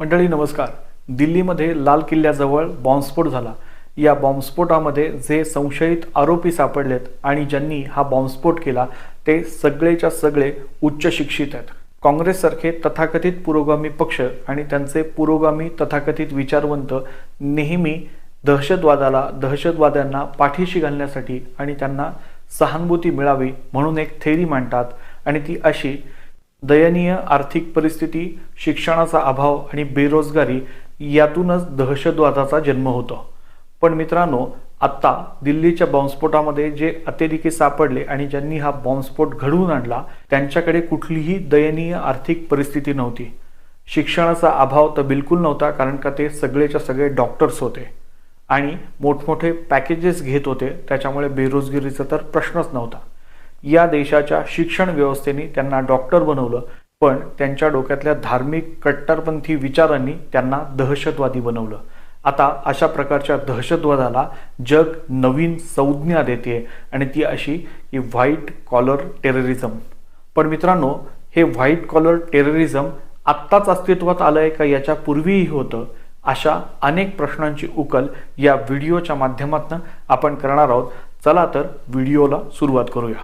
मंडळी नमस्कार. दिल्लीमध्ये लाल किल्ल्याजवळ बॉम्बस्फोट झाला. या बॉम्बस्फोटामध्ये जे संशयित आरोपी सापडलेत आणि ज्यांनी हा बॉम्बस्फोट केला ते सगळेच्या सगळे उच्च शिक्षित आहेत. काँग्रेससारखे तथाकथित पुरोगामी पक्ष आणि त्यांचे पुरोगामी तथाकथित विचारवंत नेहमी दहशतवादाला दहशतवाद्यांना पाठीशी घालण्यासाठी आणि त्यांना सहानुभूती मिळावी म्हणून एक थेरी मांडतात आणि ती अशी दयनीय आर्थिक परिस्थिती शिक्षणाचा अभाव आणि बेरोजगारी यातूनच दहशतवादाचा जन्म होतो. पण मित्रांनो आत्ता दिल्लीच्या बॉम्बस्फोटामध्ये जे अतिरेकी सापडले आणि ज्यांनी हा बॉम्बस्फोट घडवून आणला त्यांच्याकडे कुठलीही दयनीय आर्थिक परिस्थिती नव्हती. शिक्षणाचा अभाव तर बिलकुल नव्हता कारण का ते सगळेच्या सगळे डॉक्टर्स होते. आणि मोठमोठे पॅकेजेस घेत होते त्याच्यामुळे बेरोजगिरीचा तर प्रश्नच नव्हता. या देशाच्या शिक्षण व्यवस्थेने त्यांना डॉक्टर बनवलं. पण त्यांच्या डोक्यातल्या धार्मिक कट्टरपंथी विचारांनी त्यांना दहशतवादी बनवलं. आता अशा प्रकारच्या दहशतवादाला जग नवीन संज्ञा देते आणि ती अशी की व्हाईट कॉलर टेररिझम पण मित्रांनो हे व्हाईट कॉलर टेररिझम आत्ताच अस्तित्वात आलं आहे का याच्या पूर्वीही होतं अशा अनेक प्रश्नांची उकल या व्हिडिओच्या माध्यमातून आपण करणार आहोत. चला तर व्हिडिओला सुरुवात करूया.